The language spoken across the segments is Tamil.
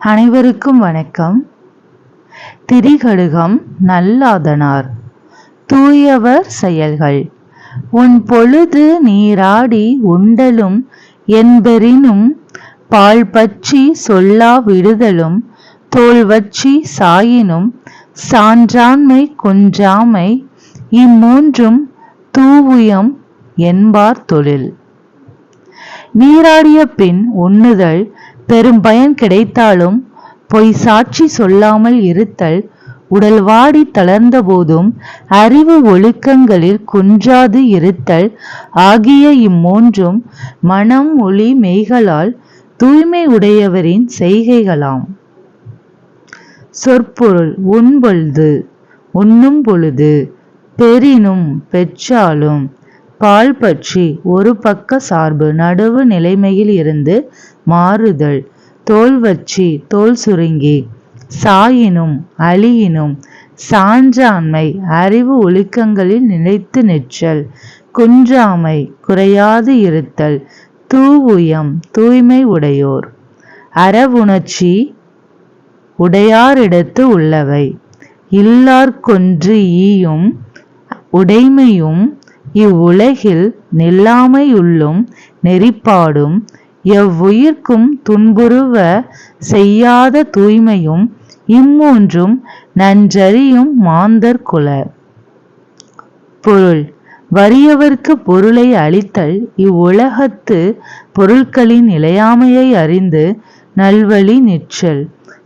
அனைவருக்கும் வணக்கம். திரிகடுகம் நல்லாதனார் தூயவர் செயல்கள். உன் பொழுது நீராடி உண்டலும் என்பெறினும் பால் பற்றி சொல்லா விடுதலும் தோல் வச்சி சாயினும் சான்றாண்மை குன்றாமை இம்மூன்றும் தூவுயம் என்பார் தொழில். நீராடிய பின் உண்ணுதல் பெரும் பயன் கிடைத்தாலும் பொய் சாட்சி சொல்லாமல் இருத்தல் உடல் வாடி தளர்ந்த போதும் அறிவு ஒழுக்கங்களில் குன்றாது இருத்தல் ஆகிய இம்மூன்றும் மனம் ஒளி மெய்களால் தூய்மை உடையவரின் செய்கைகளாம். சொற்பொருள் உண்பொழுது உண்ணும் பொழுது பெரினும் பெற்றாலும் பால் பற்றி ஒரு பக்க சார்பு நடுவு நிலைமையில் இருந்து மாறுதல். தோல் வச்சி தோல் சுருங்கி. சாயினும் அழியினும் சான்றாண்மை அறிவு ஒழுக்கங்களில் நிலைத்து நிற்றல். குன்றாமை குறையாது இருத்தல். தூவுயம் தூய்மை உடையோர். அறவுணர்ச்சி உடையாரிடத்து உள்ளவை. இல்லார்கொன்று ஈயும் உடைமையும் இவ்வுலகில் நில்லாமையுள்ளும் நெறிப்பாடும் எவ்வுயிர்க்கும் துன்புறுவ செய்யாத தூய்மையும் இம்மூன்றும் நன்றறியும் மாந்தர் குல. பொருள். வறியவர்க்கு பொருளை அளித்தல் இவ்வுலகத்து பொருட்களின் நிலையாமையை அறிந்து நல்வழி நிற்றல்.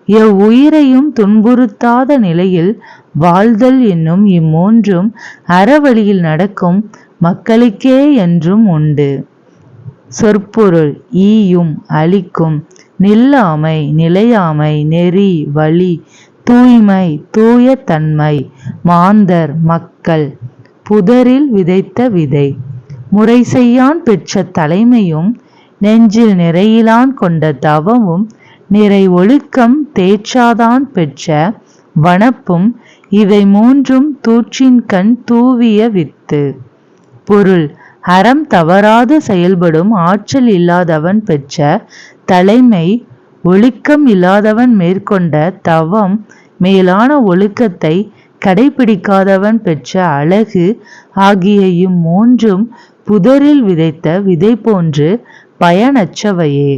எவ்வுயிரையும் துன்புறுத்தாத நிலையில் வாழ்தல் என்னும் இம்மூன்றும் அறவழியில் நடக்கும் மக்களுக்கே என்றும் உண்டு. சொற்பொருள் ஈயும் அழிக்கும். நில்லாமை நிலையாமை நெறி வழி தூய்மை தூய தன்மை மாந்தர் மக்கள் புதரில் விதைத்த விதை. முறை செய்யான் பெற்ற தலைமையும் நெஞ்சில் நிறையிலான் கொண்ட தவமும் நிறை ஒழுக்கம் தேற்றாதான் பெற்ற வனப்பும் இவை மூன்றும் தூற்றின் கண் தூவிய வித்து. பொருள் அறம் தவறாது செயல்படும் ஆற்றல் இல்லாதவன் பெற்ற தலைமை ஒழுக்கம் இல்லாதவன் மேற்கொண்ட தவம் மேலான ஒழுக்கத்தை கடைபிடிக்காதவன் பெற்ற அழகு ஆகிய இம்மூன்றும் புதரில் விதைத்த விதை போன்று பயனற்றவையே.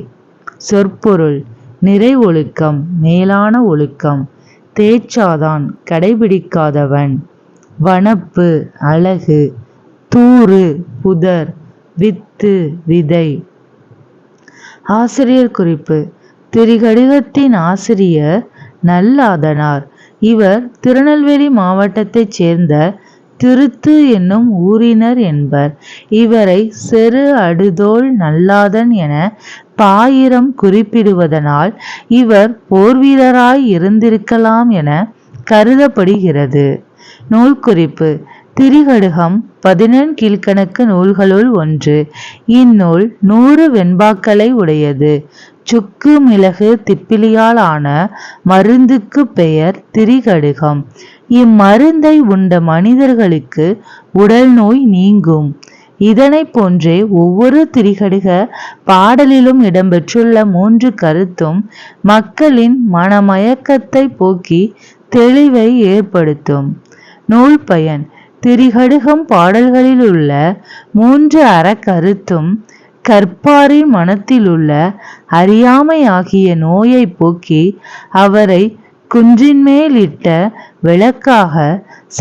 சொற்பொருள் நிறை ஒழுக்கம் மேலான ஒழுக்கம். தேச்சாதான் கடைபிடிக்காதவன். வனப்பு அழகு தூறு புதர் வித்து விதை. ஆசிரியர் குறிப்பு. திரிகடிகத்தின் ஆசிரியர் நல்லாதனார். இவர் திருநெல்வேலி மாவட்டத்தைச் சேர்ந்த திருத்து என்னும் ஊரினர் என்பர். இவரை செரு அடுதோல் நல்லாதன் என பாயிரம் குறிப்பிடுவதனால் இவர் போர்வீரராய் இருந்திருக்கலாம் என கருதப்படுகிறது. நூல் குறிப்பு திரிகடுகம் பதினெண் கீழ்கணக்கு நூல்களுள் ஒன்று. இந்நூல் நூறு வெண்பாக்களை உடையது. சுக்கு மிளகு திப்பிலியால் ஆன மருந்துக்கு பெயர் திரிகடுகம். இம்மருந்தை உண்ட மனிதர்களுக்கு உடல் நோய் நீங்கும். இதனை போன்றே ஒவ்வொரு திரிகடுக பாடலிலும் இடம்பெற்றுள்ள மூன்று கருத்தும் மக்களின் மனமயக்கத்தை போக்கி தெளிவை ஏற்படுத்தும். நூல் பயன். திரிகடுகம் பாடல்களில் உள்ள மூன்று அறக்கருத்தும் கற்பாரின் மனத்திலுள்ள அறியாமை ஆகிய நோயை போக்கி அவரை குன்றின்மேலிட்ட விளக்காக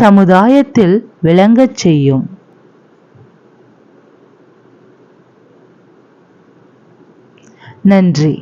சமுதாயத்தில் விளங்கச் செய்யும். நன்றி